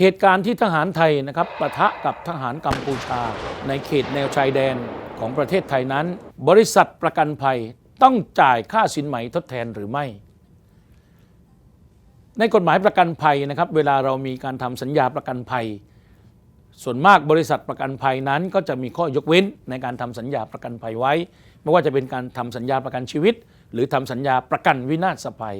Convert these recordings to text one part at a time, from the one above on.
เหตุการณ์ที่ทหารไทยนะครับปะทะกับทหารกัมพูชา ในเขตแนวชายแดนของประเทศไทยนั้น บริษัทประกันภัยต้องจ่ายค่าสินไหมทดแทนหรือไม่ ในกฎหมายประกันภัยนะครับ เวลาเรามีการทำสัญญาประกันภัย ส่วนมากบริษัทประกันภัยนั้น ก็จะมีข้อยกเว้นในการทำสัญญาประกันภัยไว้ ไม่ว่าจะเป็นการทำสัญญาประกันชีวิต หรือทำสัญญาประกันวินาศภัย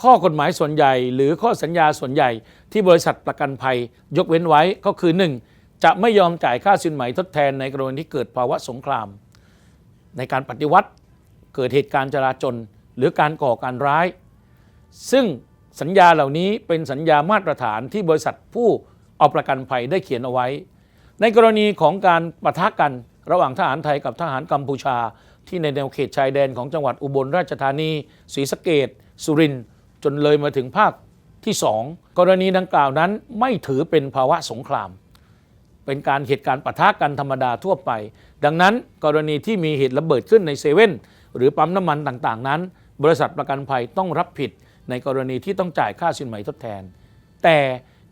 ข้อกฎหมายส่วนใหญ่ หรือข้อสัญญาส่วนใหญ่ ที่บริษัทประกันภัย ยกเว้นไว้ก็คือ 1. จะไม่ยอมจ่ายค่าสินไหมทดแทนในกรณีที่เกิดภาวะสงคราม ในการปฏิวัติเกิดเหตุการณ์จราจนหรือการก่อการร้าย ซึ่งสัญญาเหล่านี้เป็นสัญญามาตรฐานที่บริษัทผู้เอาประกันภัยได้เขียนเอาไว้ ในกรณีของการปะทะกันระหว่างทหารไทยกับทหารกัมพูชา ที่ในแนวเขตชายแดนของจังหวัดอุบลราชธานีศรีสะเกดสุรินทร์ จนเลยมาถึงภาคที่ 2 กรณีดังกล่าวนั้นไม่ถือเป็นภาวะสงคราม เป็นการเหตุการณ์ปะทะกันธรรมดาทั่วไป ดังนั้นกรณีที่มีเหตุระเบิดขึ้นในเซเว่นหรือปั๊มน้ำมันต่างๆ นั้น บริษัทประกันภัยต้องรับผิดในกรณีที่ต้องจ่ายค่าสินไหมทดแทน แต่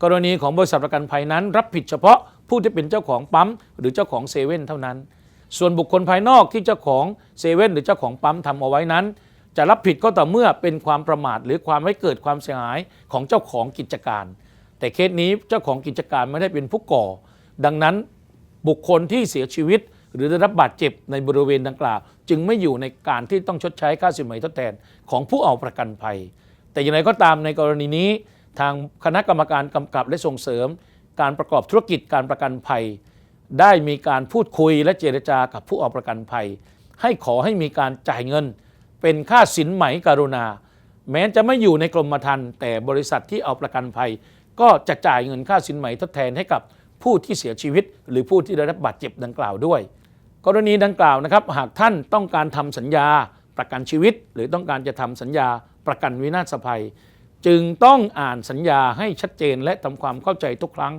กรณีของบริษัทประกันภัยนั้น รับผิดเฉพาะผู้ที่เป็นเจ้าของปั๊มหรือเจ้าของเซเว่นเท่านั้น ส่วนบุคคลภายนอกที่เจ้าของเซเว่นหรือเจ้าของปั๊มทำเอาไว้นั้น จะรับผิดก็ต่อเมื่อเป็นความประมาทหรือความให้เกิดความเสียหายของเจ้าของกิจการ แต่เคสนี้เจ้าของกิจการไม่ได้เป็นผู้ก่อ ดังนั้นบุคคลที่เสียชีวิต หรือได้รับบาดเจ็บในบริเวณดังกล่าว จึงไม่อยู่ในการที่ต้องชดใช้ค่าสินไหมทดแทนของผู้เอาประกันภัย แต่อย่างไรก็ตามในกรณีนี้ ทางคณะกรรมการกำกับและส่งเสริม การประกอบธุรกิจการประกันภัย ได้มีการพูดคุยและเจรจากับผู้เอาประกันภัย ให้ขอให้มีการจ่ายเงิน เป็นค่าสินไหมการุณา แม้จะไม่อยู่ในกรมธรรม์แต่บริษัทที่เอาประกันภัย ก็จะจ่ายเงินค่าสินไหมทดแทนให้กับผู้ที่เสียชีวิต หรือผู้ที่ได้รับบาดเจ็บดังกล่าวด้วย กรณีดังกล่าวนะครับ หากท่านต้องการทำสัญญาประกันชีวิต หรือต้องการจะทำสัญญาประกันวินาศภัย จึงต้องอ่านสัญญาให้ชัดเจนและทำความเข้าใจทุกครั้ง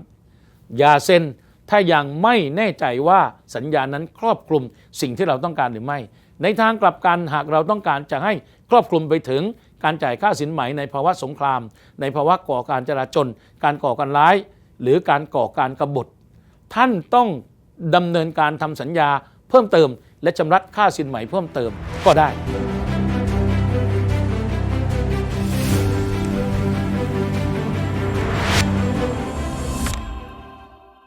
อย่าเซ็นถ้ายังไม่แน่ใจว่าสัญญานั้นครอบคลุมสิ่งที่เราต้องการหรือไม่ ในทางกลับกันหากเราต้องการจะให้ครอบคลุมไปถึงการจ่ายค่าสินไหมในภาวะสงคราม ในภาวะก่อการจราจน การก่อการร้าย หรือการก่อการกบฏ ท่านต้องดำเนินการทำสัญญาเพิ่มเติม และชำระค่าสินไหมเพิ่มเติมก็ได้